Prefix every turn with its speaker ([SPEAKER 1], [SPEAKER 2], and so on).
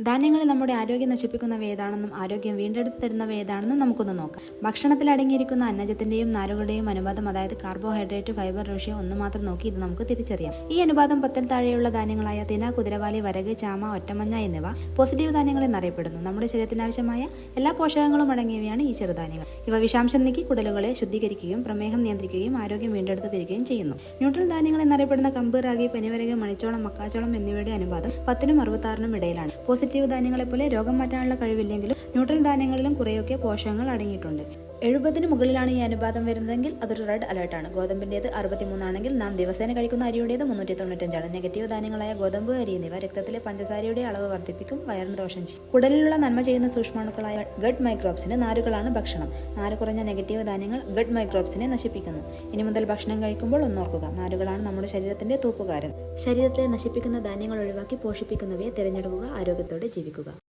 [SPEAKER 1] ധാന്യങ്ങളിൽ നമ്മുടെ ആരോഗ്യം നശിപ്പിക്കുന്നവ ഏതാണെന്നും ആരോഗ്യം വീണ്ടെടുത്ത് തരുന്നവ ഏതാണെന്നും നമുക്കൊന്ന് നോക്കാം. ഭക്ഷണത്തിൽ അടങ്ങിയിരിക്കുന്ന അന്നജത്തിന്റെയും നാരുകളുടെയും അനുപാതം അതായത് കാർബോഹൈഡ്രേറ്റ് ഫൈബർ റേഷ്യോ ഒന്ന് മാത്രം നോക്കി ഇത് നമുക്ക് തിരിച്ചറിയാം. ഈ അനുപാതം പത്തിൽ താഴെയുള്ള ധാന്യങ്ങളായ തിന കുതിരവാലി വരക് ചാമ ഒറ്റമഞ്ഞ എന്നിവ പോസിറ്റീവ് ധാന്യങ്ങൾ എന്നറിയപ്പെടുന്നു നമ്മുടെ ശരീരത്തിന് ആവശ്യമായ എല്ലാ പോഷകങ്ങളും അടങ്ങിയവയാണ് ഈ ചെറുധാന്യങ്ങൾ ഇവ വിഷാംശം നീക്കി കുടലുകളെ ശുദ്ധീകരിക്കുകയും പ്രമേഹം നിയന്ത്രിക്കുകയും ആരോഗ്യം വീണ്ടെടുത്ത് തരികയും ചെയ്യുന്നു. ന്യൂട്രൽ ധാന്യങ്ങൾ എന്നറിയപ്പെടുന്ന കമ്പ് റാഗി പനിവരക് മണിച്ചോളം മക്കാച്ചോളം എന്നിവയുടെ അനുപാതം പത്തിനും അറുപത്താറിനും ഇടയിലാണ്. പോസിറ്റീവ് ധാന്യങ്ങളെ പോലെ രോഗം മാറ്റാനുള്ള കഴിവില്ലെങ്കിലും ന്യൂട്രൽ ധാന്യങ്ങളിലും കുറേയൊക്കെ പോഷകങ്ങൾ അടങ്ങിയിട്ടുണ്ട്. എഴുപതിന് മുകളിലാണ് ഈ അനുപാതം വരുന്നതെങ്കിൽ അതൊരു റെഡ് അലേർട്ടാണ്. ഗോതമ്പിന്റേത് അറുപത്തിമൂന്നാണെങ്കിൽ നാം ദിവസേന കഴിക്കുന്ന അരിയുടേത് മുന്നൂറ്റി തൊണ്ണൂറ്റഞ്ചാണ് നെഗറ്റീവ് ധാന്യങ്ങളായ ഗോതമ്പ് അരി എന്നിവ രക്തത്തിലെ പഞ്ചസാരയുടെ അളവ് വർദ്ധിപ്പിക്കും വയറിന് ദോഷം ചെയ്യും. കുടലിലുള്ള നന്മ ചെയ്യുന്ന സൂക്ഷ്മാണുക്കളായ ഗഡ് മൈക്രോബ്സിന് നാരുകളാണ് ഭക്ഷണം. നാര് കുറഞ്ഞ നെഗറ്റീവ് ധാന്യങ്ങൾ ഗഡ് മൈക്രോബ്സിനെ നശിപ്പിക്കുന്നു. ഇനി മുതൽ ഭക്ഷണം കഴിക്കുമ്പോൾ ഒന്നോർക്കുക. നാരുകളാണ് നമ്മുടെ ശരീരത്തിന്റെ തൂപ്പുകാരൻ. ശരീരത്തെ നശിപ്പിക്കുന്ന ധാന്യങ്ങൾ ഒഴിവാക്കി പോഷിപ്പിക്കുന്നവയെ തിരഞ്ഞെടുക്കുക ആരോഗ്യത്തോടെ ജീവിക്കുക.